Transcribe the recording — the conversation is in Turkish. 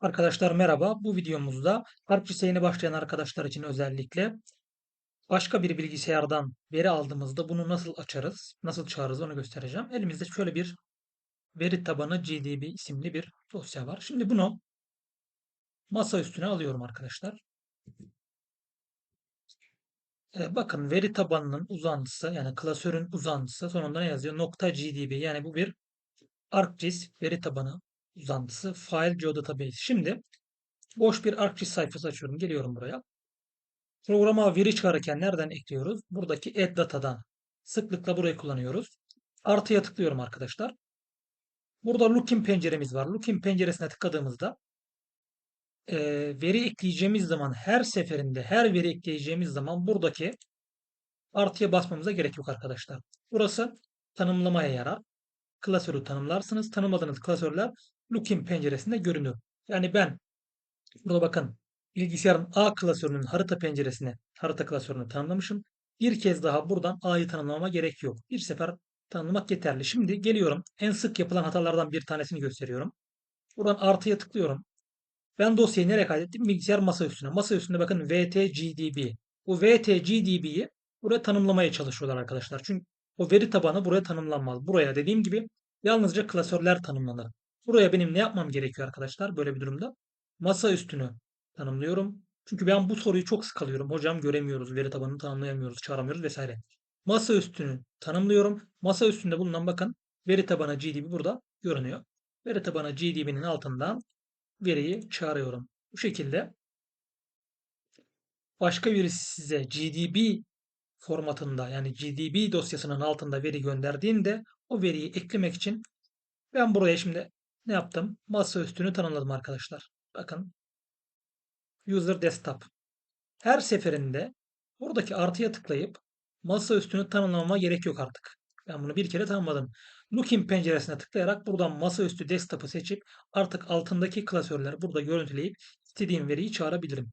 Arkadaşlar merhaba. Bu videomuzda Artçis'e yeni başlayan arkadaşlar için özellikle başka bir bilgisayardan veri aldığımızda bunu nasıl açarız, nasıl çağırırız onu göstereceğim. Elimizde şöyle bir veri tabanı GDB isimli bir dosya var. Şimdi bunu masa üstüne alıyorum arkadaşlar. Ee, bakın veri tabanının uzantısı yani klasörün uzantısı sonunda ne yazıyor? Nokta .gdb yani bu bir ArcGIS veri tabanı uzantısı file geodatabase. Şimdi boş bir ArcGIS sayfası açıyorum. Geliyorum buraya. Programa veri çağırırken nereden ekliyoruz? Buradaki add data'dan. Sıklıkla burayı kullanıyoruz. Artıya tıklıyorum arkadaşlar. Burada lookin penceremiz var. Lookin penceresine tıkladığımızda e, veri ekleyeceğimiz zaman her seferinde her veri ekleyeceğimiz zaman buradaki artıya basmamıza gerek yok arkadaşlar. Burası tanımlamaya yarar. Klasörü tanımlarsınız. Tanımladığınız klasörler lookin penceresinde görünür. Yani ben burada bakın bilgisayarın A klasörünün harita penceresine harita klasörünü tanımlamışım. Bir kez daha buradan A'yı tanımlamama gerek yok. Bir sefer tanımlamak yeterli. Şimdi geliyorum. En sık yapılan hatalardan bir tanesini gösteriyorum. Buradan artıya tıklıyorum. Ben dosyayı nereye kaydettim? Bilgisayar masa üstüne. Masa üstünde bakın VTGDB. Bu VTGDB'yi buraya tanımlamaya çalışıyorlar arkadaşlar. Çünkü o veri tabanı buraya tanımlanmaz. Buraya dediğim gibi yalnızca klasörler tanımlanır. Buraya benim ne yapmam gerekiyor arkadaşlar böyle bir durumda? Masa üstünü tanımlıyorum. Çünkü ben bu soruyu çok sık alıyorum. Hocam göremiyoruz, veri tabanını tanımlayamıyoruz, çağıramıyoruz vesaire. Masa üstünü tanımlıyorum. Masa üstünde bulunan bakın veri tabanı GDB burada görünüyor. Veri tabanı GDB'nin altından veriyi çağırıyorum. Bu şekilde başka birisi size GDB formatında yani GDB dosyasının altında veri gönderdiğinde o veriyi eklemek için ben buraya şimdi ne yaptım? Masa üstünü tanımladım arkadaşlar. Bakın User Desktop. Her seferinde buradaki artıya tıklayıp masa üstünü tanımlamama gerek yok artık. Ben bunu bir kere tanımladım. Looking penceresine tıklayarak buradan masaüstü desktop'ı seçip artık altındaki klasörleri burada görüntüleyip istediğim veriyi çağırabilirim.